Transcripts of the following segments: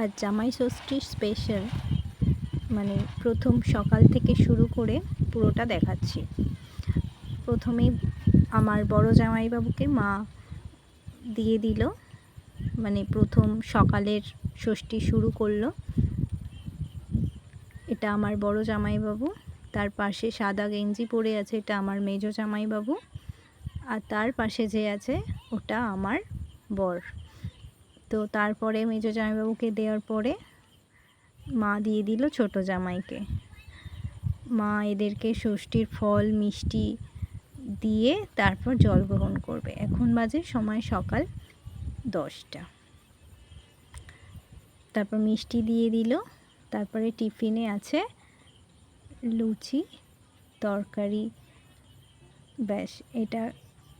আর জামাই ষষ্ঠীর স্পেশাল মানে প্রথম সকাল থেকে শুরু করে পুরোটা দেখাচ্ছি। প্রথমেই আমার বড় জামাইবাবুকে মা দিয়ে দিল মানে প্রথম সকালের ষষ্ঠী শুরু করল। এটা আমার বড় জামাইবাবু, তার পাশে সাদা গেঞ্জি পরে আছে এটা আমার মেজো জামাইবাবু, আর তার পাশে যে আছে ওটা আমার বর। তো তারপরে মেজো জামাইবাবুকে দেওয়ার পরে মা দিয়ে দিল ছোট জামাইকে। মা এদেরকে ষষ্ঠীর ফল, মিষ্টি দিয়ে তারপর জল গ্রহণ করবে। এখন বাজে সময় সকাল দশটা। তারপর মিষ্টি দিয়ে দিল। তারপরে টিফিনে আছে লুচি, তরকারি, ব্যাস, এটা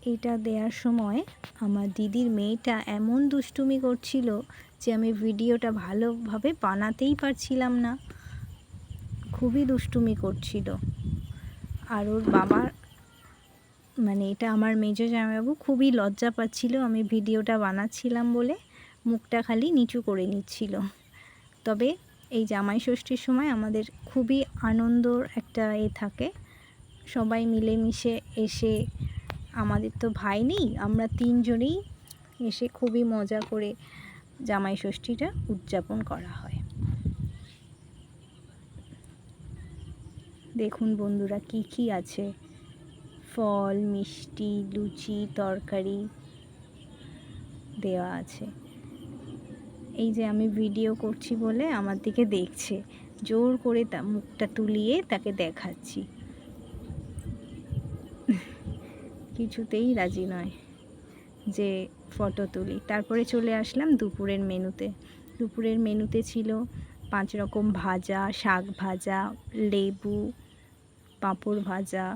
এটা দেওয়ার সময় আমার দিদির মেয়েটা এমন দুষ্টুমি করছিল যে আমি ভিডিওটা ভালোভাবে বানাতেই পারছিলাম না। খুবই দুষ্টুমি করছিল। আর ওর বাবা মানে এটা আমার মেজো জামাইবাবু খুবই লজ্জা পাচ্ছিল আমি ভিডিওটা বানাচ্ছিলাম বলে মুখটা খালি নিচু করে নিচ্ছিল। তবে এই জামাই ষষ্ঠীর সময় আমাদের খুবই আনন্দর একটা এ থাকে। সবাই মিলেমিশে এসে আমাদের তো ভাই নেই, আমরা তিনজনেই এসে খুবই মজা করে জামাই ষষ্ঠীটা উদযাপন করা হয়। দেখুন বন্ধুরা কি কি আছে। ফল, মিষ্টি, লুচি, তরকারি দেওয়া আছে। এই যে আমি ভিডিও করছি বলে আমার দিকে দেখছে। জোর করে তা মুখটা তুলিয়ে তাকে দেখাচ্ছি। কিছুতেই রাজি নয় যে ফটো তুলি। তারপরে চলে আসলাম দুপুরের মেনুতে। দুপুরের মেনুতে ছিল পাঁচ রকম ভাজা, শাক ভাজা, লেবু, পাঁপড় ভাজা।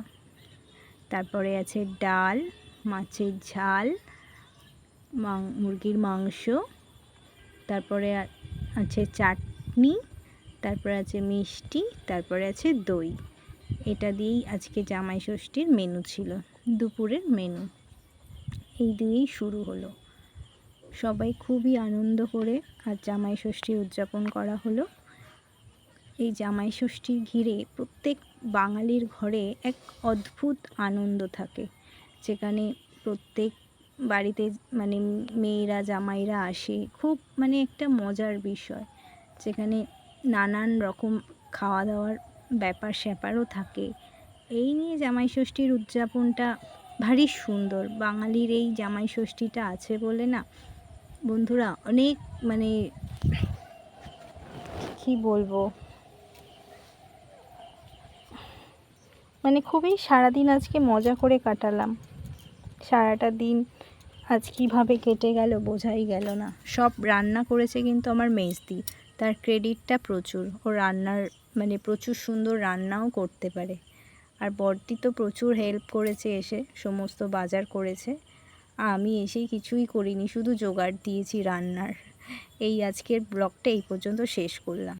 তারপরে আছে ডাল, মাছের ঝাল মুরগির মাংস। তারপরে আছে চাটনি, তারপরে আছে মিষ্টি, তারপরে আছে দই। এটা দিয়েই আজকে জামাই ষষ্ঠীর মেনু ছিল। দুপুরের মেনু এই দিয়েই শুরু হলো। সবাই খুবই আনন্দ করে আর জামাই ষষ্ঠী উদযাপন করা হলো। এই জামাই ষষ্ঠী ঘিরে প্রত্যেক বাঙালির ঘরে এক অদ্ভুত আনন্দ থাকে। যেখানে প্রত্যেক বাড়িতে মানে মেয়েরা, জামাইরা আসে। খুব মানে একটা মজার বিষয়। যেখানে নানান রকম খাওয়া দাওয়ার ব্যাপার স্যাপারও থাকে। এই নিয়ে জামাই ষষ্ঠীর উদযাপনটা ভারী সুন্দর। বাঙালির এই জামাই ষষ্ঠীটা আছে বলে না? বন্ধুরা, অনেক মানে কি বলব? মানে খুবই সারাদিন আজকে মজা করে কাটালাম। সারাটা দিন আজ কীভাবে কেটে গেল বোঝাই গেল না। সব রান্না করেছে কিন্তু আমার মেজদি। তার ক্রেডিটটা প্রচুর। ও রান্নার মানে প্রচুর সুন্দর রান্নাও করতে পারে। আর বড়দি তো প্রচুর হেল্প করেছে এসে, সমস্ত বাজার করেছে। আমি এসেই কিছুই করিনি, শুধু জোগাড় দিয়েছি রান্নার। এই আজকের ব্লগটা এই পর্যন্ত শেষ করলাম।